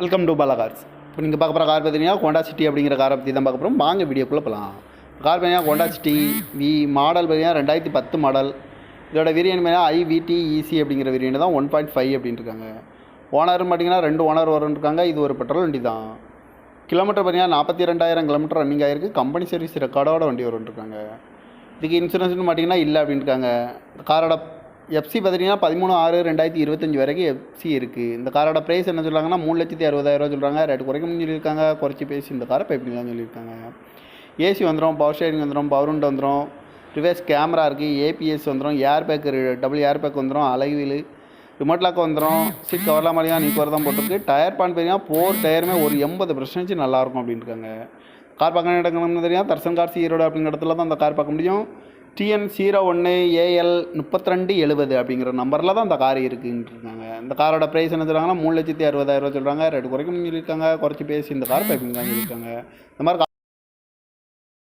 Welcome to Bala cars இப்போ நீங்கள் பார்க்க போகிற கார் பார்த்தீங்கன்னா ஹோண்டா சிட்டி அப்படிங்கிற காரை பற்றி தான் பார்க்க போகிறோம் வாங்க வீடியோக்குள்ளே போகலாம் கார் பார்த்தீங்கன்னா ஹோண்டா சிட்டி வி மாடல் பார்த்தீங்கன்னா ரெண்டாயிரத்தி பத்து மாடல் இதோட வேரியன்ட் பார்த்தீங்கன்னா ஐவிடி இசி அப்படிங்கிற வேரியன்ட் தான் ஒன் பாயிண்ட் ஃபைவ் அப்படின்னு இருக்காங்க ஓனர்னு பார்த்தீங்கன்னா ரெண்டு ஓனர் வரும்னு இருக்காங்க இது ஒரு பெட்ரோல் வண்டி தான். கிலோமீட்டர் பார்த்தீங்கன்னா நாற்பத்தி ரெண்டாயிரம் கிலோமீட்டர் ரன்னிங் ஆகிருக்கு கம்பெனி சர்வீஸ் ரெக்கார்டோட வண்டி வரும்னு இருக்காங்க இதுக்கு இன்சூரன்ஸ்னு பார்த்தீங்கன்னா இல்லை அப்படின்ட்டுருக்காங்க காரோட எஃப்சி பார்த்தீங்கன்னா பதிமூணு ஆறு ரெண்டாயிரத்தி இருபத்தஞ்சி வரைக்கும் எஃப்சி இருக்குது இந்த காரோட ப்ரைஸ் என்ன சொல்கிறாங்கன்னா மூணு லட்சத்தி அறுபதாயிரம் சொல்கிறாங்க ரேட் குறைக்கணும்னு சொல்லியிருக்காங்க. குறைச்சி பேசி இந்த காரை பைப்பிங்கலாம் சொல்லியிருக்காங்க. ஏசி வந்துடும் பவர் ஸ்டேரிங் வந்துடும் பவர் வந்துடும் ரிவர்ஸ் கேமரா இருக்குது ஏபிஎஸ் வந்துடும் air bag double air bag வந்துடும் அலைவீல் ரிமோட் லாக் வந்துடும் சீட் கவர்லாம் மாதிரி தான் நீக்கு தான் போட்டிருக்கு. டயர் பான் பார்த்தீங்கன்னா ஃபோர் டயருமே ஒரு எண்பது பர்சன்டேஜ் நல்லாயிருக்கும் அப்படின்ட்டுருக்காங்க கார் பார்க்க இடங்கள்னு தெரியும் தர்சன் கார்ஸ் ஈரோடு அப்படிங்கிற இடத்துல தான் அந்த கார் பார்க்க முடியும். டிஎன் ஜீரோ ஒன்று ஏஎல் முப்பத்தி ரெண்டு எழுபது அப்படிங்கிற நம்பரில் தான் அந்த கார் இருக்குன்னு இருக்காங்க இந்த காரோட ப்ரைஸ் என்ன சொல்கிறாங்கன்னா மூணு லட்சத்தி அறுபதாயிரம் ரூபா சொல்கிறாங்க ரேட்டு குறைக்கும் இருக்காங்க குறைச்சி பேசி இந்த கார் பைப்பிங் தான் இருக்காங்க இந்த மாதிரி